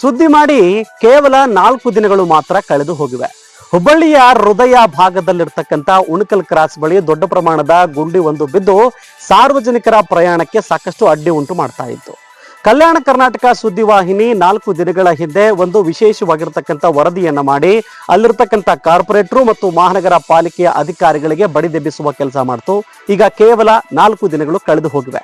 ಸುದ್ದಿ ಮಾಡಿ ಕೇವಲ ನಾಲ್ಕು ದಿನಗಳು ಮಾತ್ರ ಕಳೆದು ಹೋಗಿವೆ. ಹುಬ್ಬಳ್ಳಿಯ ಹೃದಯ ಭಾಗದಲ್ಲಿರ್ತಕ್ಕಂಥ ಉಣಕಲ್ ಕ್ರಾಸ್ ಬಳಿ ದೊಡ್ಡ ಪ್ರಮಾಣದ ಗುಂಡಿ ಒಂದು ಬಿದ್ದು ಸಾರ್ವಜನಿಕರ ಪ್ರಯಾಣಕ್ಕೆ ಸಾಕಷ್ಟು ಅಡ್ಡಿ ಉಂಟು ಮಾಡ್ತಾ ಇತ್ತು. ಕಲ್ಯಾಣ ಕರ್ನಾಟಕ ಸುದ್ದಿವಾಹಿನಿ ನಾಲ್ಕು ದಿನಗಳ ಹಿಂದೆ ಒಂದು ವಿಶೇಷವಾಗಿರ್ತಕ್ಕಂಥ ವರದಿಯನ್ನ ಮಾಡಿ ಅಲ್ಲಿರ್ತಕ್ಕಂಥ ಕಾರ್ಪೊರೇಟರು ಮತ್ತು ಮಹಾನಗರ ಪಾಲಿಕೆಯ ಅಧಿಕಾರಿಗಳಿಗೆ ಬಡಿದೆಬ್ಬಿಸುವ ಕೆಲಸ ಮಾಡ್ತು. ಈಗ ಕೇವಲ ನಾಲ್ಕು ದಿನಗಳು ಕಳೆದು ಹೋಗಿವೆ.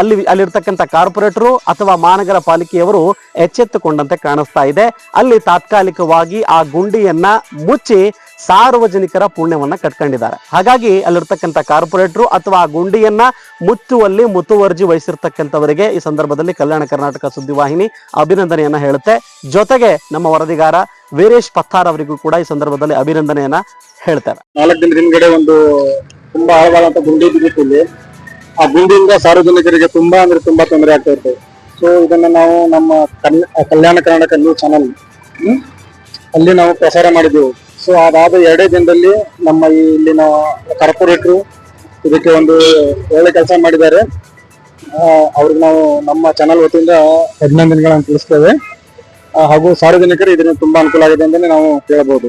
ಅಲ್ಲಿ, ಅಲ್ಲಿರ್ತಕ್ಕಂಥ ಕಾರ್ಪೊರೇಟರು ಅಥವಾ ಮಹಾನಗರ ಪಾಲಿಕೆಯವರು ಎಚ್ಚೆತ್ತುಕೊಂಡಂತೆ ಕಾಣಿಸ್ತಾ ಇದೆ. ಅಲ್ಲಿ ತಾತ್ಕಾಲಿಕವಾಗಿ ಆ ಗುಂಡಿಯನ್ನ ಮುಚ್ಚಿ ಸಾರ್ವಜನಿಕರ ಪುಣ್ಯವನ್ನ ಕಟ್ಕೊಂಡಿದ್ದಾರೆ. ಹಾಗಾಗಿ ಅಲ್ಲಿರ್ತಕ್ಕಂಥ ಕಾರ್ಪೊರೇಟರು ಅಥವಾ ಆ ಗುಂಡಿಯನ್ನ ಮುಚ್ಚುವಲ್ಲಿ ಮುತುವರ್ಜಿ ವಹಿಸಿರ್ತಕ್ಕಂಥವರಿಗೆ ಈ ಸಂದರ್ಭದಲ್ಲಿ ಕಲ್ಯಾಣ ಕರ್ನಾಟಕ ಸುದ್ದಿವಾಹಿನಿ ಅಭಿನಂದನೆಯನ್ನ ಹೇಳುತ್ತೆ. ಜೊತೆಗೆ ನಮ್ಮ ವರದಿಗಾರ ವೀರೇಶ್ ಪತ್ತಾರ್ ಅವರಿಗೂ ಕೂಡ ಈ ಸಂದರ್ಭದಲ್ಲಿ ಅಭಿನಂದನೆಯನ್ನ ಹೇಳ್ತಾರೆ ನಾಲ್ಕು ದಿನದ ಹಿಂದ್ಗಡೆ ಒಂದು ತುಂಬಾ ಆಳವಾದಂತ ಗುಂಡಿ ಬಿದ್ದಿತ್ತು ಇಲ್ಲಿ. ಆ ಗುಂಡಿಯಿಂದ ಸಾರ್ವಜನಿಕರಿಗೆ ತುಂಬಾ ಅಂದ್ರೆ ತುಂಬಾ ತೊಂದರೆ ಆಗ್ತಾ ಇರ್ತದೆ ಸೊ ಇದನ್ನ ನಾವು ನಮ್ಮ ಕಲ್ಯಾಣ ಕರ್ನಾಟಕ ನ್ಯೂಸ್ ಚಾನಲ್ ಅಲ್ಲಿ ನಾವು ಪ್ರಸಾರ ಮಾಡಿದ್ದೆವು ಸೊ ಅದಾದ ಎರಡೇ ದಿನದಲ್ಲಿ ನಮ್ಮ ಇಲ್ಲಿನ ಕಾರ್ಪೊರೇಟ್ರು ಇದಕ್ಕೆ ಒಂದು ಒಳ್ಳೆ ಕೆಲಸ ಮಾಡಿದ್ದಾರೆ. ಅವ್ರಿಗೆ ನಾವು ನಮ್ಮ ಚಾನಲ್ ವತಿಯಿಂದ ಅಭಿನಂದನೆಗಳನ್ನು ತಿಳಿಸ್ತೇವೆ. ಹಾಗೂ ಸಾರ್ವಜನಿಕರು ಇದರಿಂದ ತುಂಬಾ ಅನುಕೂಲ ಆಗಿದೆ ಅಂತಲೇ ನಾವು ಹೇಳಬಹುದು